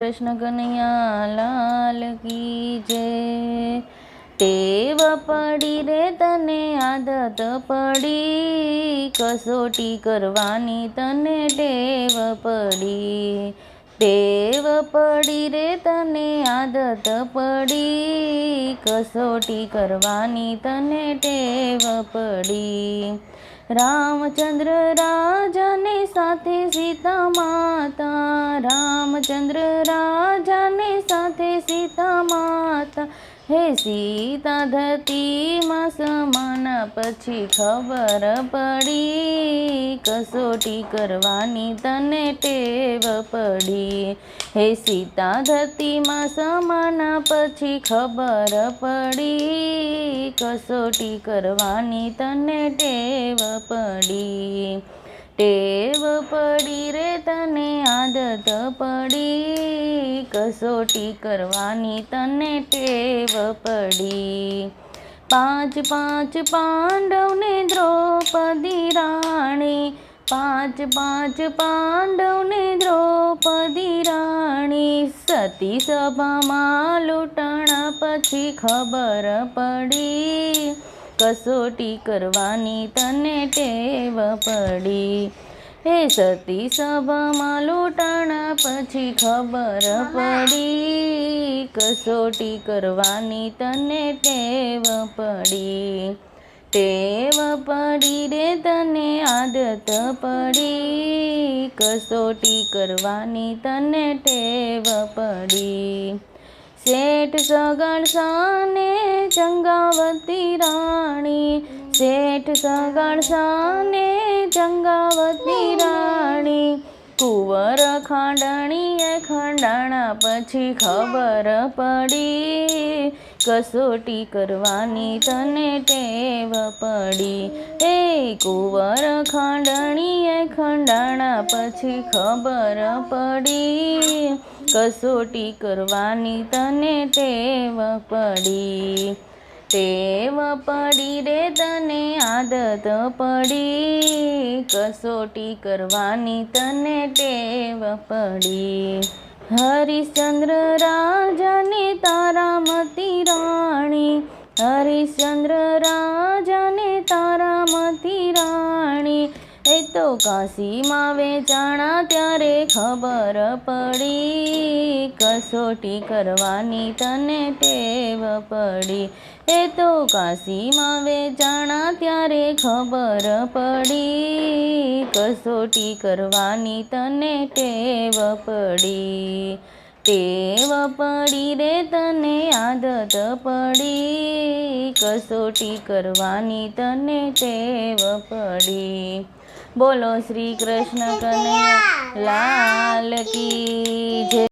કૃષ્ણ કનૈયા લાલ કી જય ટેવ પડી રે તને આદત પડી, કસોટી કરવાની તને ટેવ પડી. ટેવ પડી રે તને આદત પડી, કસોટી કરવાની તને ટેવ પડી. રામચંદ્ર રાજાને સાથે સીતા માતા. રામચંદ્ર રાજાને સાથે સીતા માતા. હે સીતા ધરતીમાં સમાના પછી ખબર પડી. કસોટી કરવાની તને ટેવ પડી. હે સીતા ધરતીમાં સમાના પછી ખબર પડી. કસોટી કરવાની તને ટેવ પડી. ટેવ પડી રે તને આદત પડી. કસોટી કરવાની તને ટેવ પડી. પાંચ પાંચ પાંડવને દ્રૌપદી રાણી. પાંચ પાંચ પાંડવને રાણી સતી સભામાં લૂંટણા પછી ખબર પડી. કસોટી કરવાની તને ટેવ પડી. હે સતી સભામાં લૂંટણા પછી ખબર પડી. કસોટી કરવાની તને ટેવ પડી. ટેવ પડી રે તને આદત પડી. કસોટી કરવાની તને ટેવ પડી. શેઠ સગણ સાને ચંગાવતી રાણી. શેઠ સગણ સાને ચંગાવતી રાણી. કુંવર ખાંડણીએ ખંડાણા પછી ખબર પડી. કસોટી કરવાની તને ટેવ પડી. એ કુંવર ખાંડણીએ ખંડાણા પછી ખબર પડી. કસોટી કરવાની તને ટેવ પડી. ટેવ પડી રે તને આદત પડી. કસોટી કરવાની તને ટેવ પડી. હરિશ્ચંદ્ર રાજાને રાણી હરિશ્ચંદ્ર રાજાને તારામતી રાણી. એ તો કાશીમાં વેચાણા ત્યારે ખબર પડી. કસોટી કરવાની તને ટેવ પડી. એ તો કાશીમાં વેચાણા ત્યારે ખબર પડી. કસોટી કરવાની તને ટેવ પડી. ટેવ પડી રે તને આદત પડી. કસોટી કરવાની તને ટેવ પડી. બોલો શ્રી કૃષ્ણ કનૈયા, લાલ કી જય.